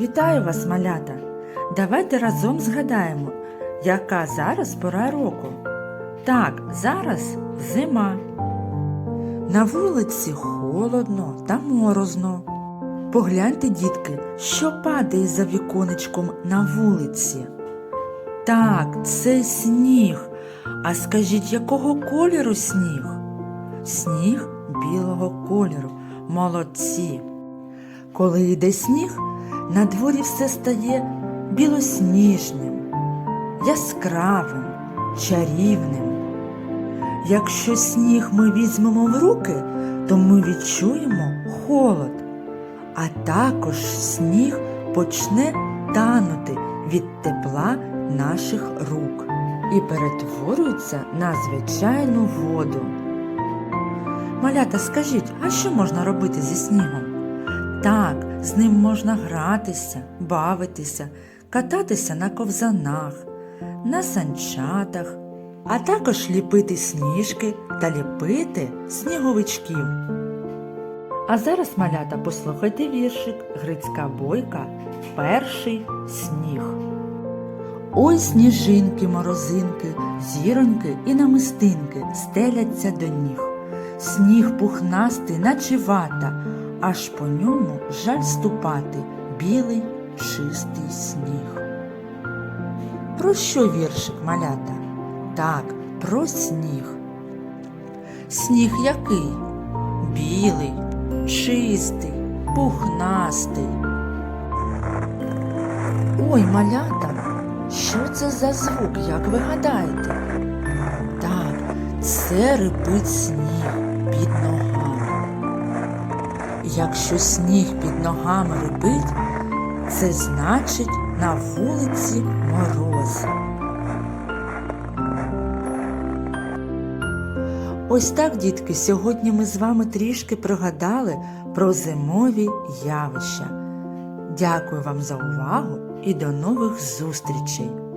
Вітаю вас, малята! Давайте разом згадаємо, яка зараз пора року. Так, зараз зима. На вулиці холодно та морозно. Погляньте, дітки, що падає за віконечком на вулиці. Так, це сніг. А скажіть, якого кольору сніг? Сніг білого кольору. Молодці. Коли йде сніг, на дворі все стає білосніжним, яскравим, чарівним. Якщо сніг ми візьмемо в руки, то ми відчуємо холод, а також сніг почне танути від тепла наших рук і перетворюється на звичайну воду. Малята, скажіть, а що можна робити зі снігом? Так, з ним можна гратися, бавитися, кататися на ковзанах, на санчатах, а також ліпити сніжки та ліпити сніговичків. А зараз, малята, послухайте віршик Грицька бойка Перший сніг. Ой, сніжинки, морозинки, зіроньки і намистинки стеляться до ніг. Сніг пухнастий, наче вата, аж по ньому жаль ступати білий чистий сніг. Про що віршик малята? Так, про сніг. Сніг який? Білий, чистий, пухнастий. Ой, малята, що це за звук, як ви гадаєте? Так, це рипить сніг. Якщо сніг під ногами рипить, це значить на вулиці мороз. Ось так, дітки, сьогодні ми з вами трішки пригадали про зимові явища. Дякую вам за увагу і до нових зустрічей!